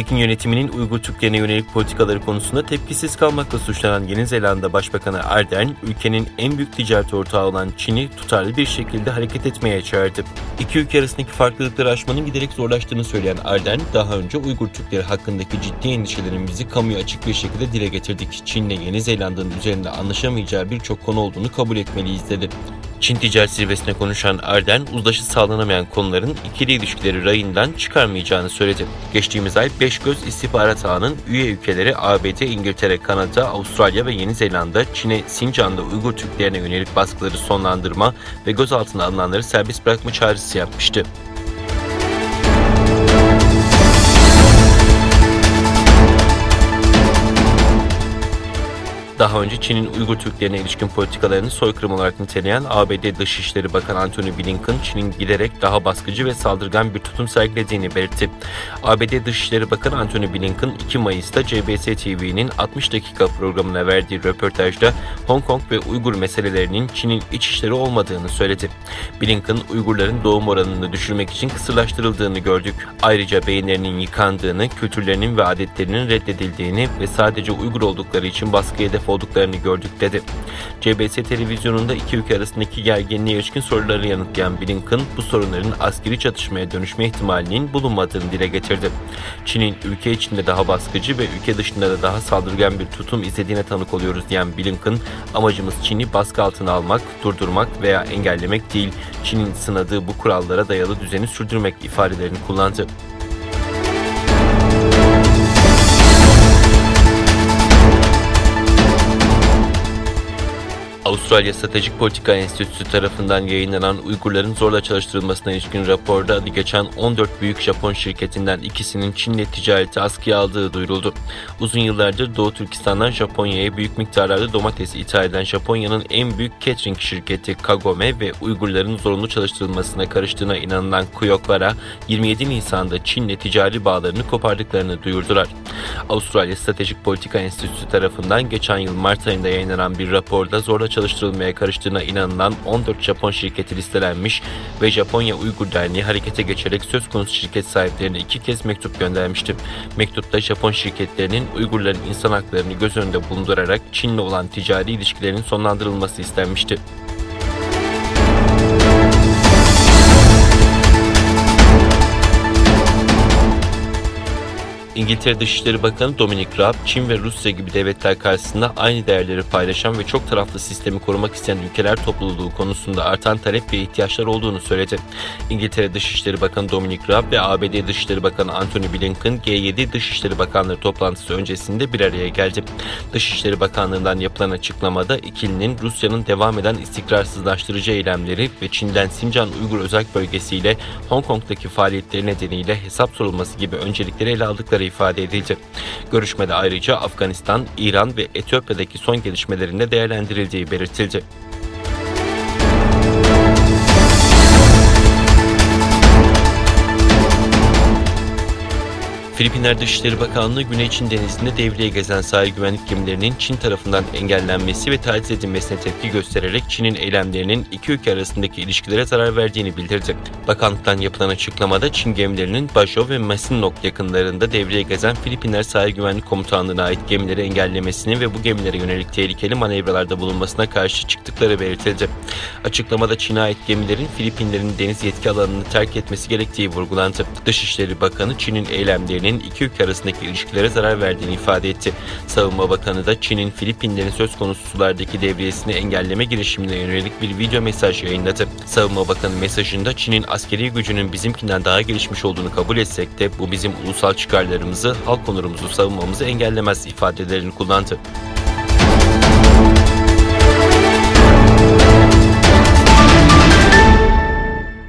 Pekin yönetiminin Uygur Türklerine yönelik politikaları konusunda tepkisiz kalmakla suçlanan Yeni Zelanda Başbakanı Ardern, ülkenin en büyük ticaret ortağı olan Çin'i tutarlı bir şekilde hareket etmeye çağırdı. İki ülke arasındaki farklılıkları aşmanın giderek zorlaştığını söyleyen Ardern, daha önce Uygur Türkleri hakkındaki ciddi endişelerimizi kamuya açık bir şekilde dile getirdik. Çin'le Yeni Zelanda'nın üzerinde anlaşamayacağı birçok konu olduğunu kabul etmeliyiz dedi. Çin ticaret zirvesine konuşan Ardern, uzlaşı sağlanamayan konuların ikili ilişkileri rayından çıkarmayacağını söyledi. Geçtiğimiz ay Beşgöz İstihbarat Ağı'nın üye ülkeleri ABD, İngiltere, Kanada, Avustralya ve Yeni Zelanda, Çin'e Sincan'da Uygur Türklerine yönelik baskıları sonlandırma ve gözaltına alınanları serbest bırakma çağrısı yapmıştı. Daha önce Çin'in Uygur Türklerine ilişkin politikalarını soykırım olarak niteleyen ABD Dışişleri Bakanı Antony Blinken, Çin'in giderek daha baskıcı ve saldırgan bir tutum sergilediğini belirtti. ABD Dışişleri Bakanı Antony Blinken 2 Mayıs'ta CBS TV'nin 60 dakika programına verdiği röportajda Hong Kong ve Uygur meselelerinin Çin'in iç işleri olmadığını söyledi. Blinken, Uygurların doğum oranını düşürmek için kısırlaştırıldığını gördük. Ayrıca beyinlerinin yıkandığını, kültürlerinin ve adetlerinin reddedildiğini ve sadece Uygur oldukları için baskıya hedef olduklarını gördük dedi. CBS televizyonunda iki ülke arasındaki gerginliğe ilişkin soruları yanıtlayan Blinken bu sorunların askeri çatışmaya dönüşme ihtimalinin bulunmadığını dile getirdi. Çin'in ülke içinde daha baskıcı ve ülke dışında da daha saldırgan bir tutum izlediğine tanık oluyoruz diyen Blinken, amacımız Çin'i baskı altına almak, durdurmak veya engellemek değil, Çin'in sınadığı bu kurallara dayalı düzeni sürdürmek ifadelerini kullandı. Avustralya Stratejik Politika Enstitüsü tarafından yayınlanan Uygurların zorla çalıştırılmasına ilişkin raporda adı geçen 14 büyük Japon şirketinden ikisinin Çin'le ticareti askıya aldığı duyuruldu. Uzun yıllardır Doğu Türkistan'dan Japonya'ya büyük miktarlarda domates ithal eden Japonya'nın en büyük catering şirketi Kagome ve Uygurların zorunlu çalıştırılmasına karıştığına inanılan Kuyoklara 27 Nisan'da Çin'le ticari bağlarını kopardıklarını duyurdular. Avustralya Stratejik Politika Enstitüsü tarafından geçen yıl Mart ayında yayınlanan bir raporda zorla çalıştırılmaya karıştığına inanılan 14 Japon şirketi listelenmiş ve Japonya Uygur Derneği harekete geçerek söz konusu şirket sahiplerine iki kez mektup göndermişti. Mektupta Japon şirketlerinin Uygurların insan haklarını göz önünde bulundurarak Çin'le olan ticari ilişkilerinin sonlandırılması istenmişti. İngiltere Dışişleri Bakanı Dominic Raab, Çin ve Rusya gibi devletler karşısında aynı değerleri paylaşan ve çok taraflı sistemi korumak isteyen ülkeler topluluğu konusunda artan talep ve ihtiyaçlar olduğunu söyledi. İngiltere Dışişleri Bakanı Dominic Raab ve ABD Dışişleri Bakanı Antony Blinken G7 Dışişleri Bakanları toplantısı öncesinde bir araya geldi. Dışişleri Bakanlığı'ndan yapılan açıklamada ikilinin Rusya'nın devam eden istikrarsızlaştırıcı eylemleri ve Çin'den Sincan Uygur Özel Bölgesi ile Hong Kong'daki faaliyetleri nedeniyle hesap sorulması gibi öncelikleri ele aldıkları ifade edildi. Görüşmede ayrıca Afganistan, İran ve Etiyopya'daki son gelişmelerin de değerlendirildiği belirtildi. Filipinler Dışişleri Bakanlığı Güney Çin Denizi'nde devreye gezen sahil güvenlik gemilerinin Çin tarafından engellenmesi ve taciz edilmesine tepki göstererek Çin'in eylemlerinin iki ülke arasındaki ilişkilere zarar verdiğini bildirdi. Bakanlıktan yapılan açıklamada Çin gemilerinin Basho ve Masinloc yakınlarında devreye gezen Filipinler Sahil Güvenlik Komutanlığı'na ait gemileri engellemesini ve bu gemilere yönelik tehlikeli manevralarda bulunmasına karşı çıktıkları belirtildi. Açıklamada Çin'e ait gemilerin Filipinlerin deniz yetki alanını terk etmesi gerektiği vurgulandı. Dışişleri Bakanı Çin'in eylemlerinin iki ülke arasındaki ilişkilere zarar verdiğini ifade etti. Savunma Bakanı da Çin'in Filipinlerin söz konusu sulardaki devriyesini engelleme girişimine yönelik bir video mesaj yayınladı. Savunma Bakanı mesajında Çin'in askeri gücünün bizimkinden daha gelişmiş olduğunu kabul etsek de bu bizim ulusal çıkarlarımızı, halk onurumuzu savunmamızı engellemez ifadelerini kullandı.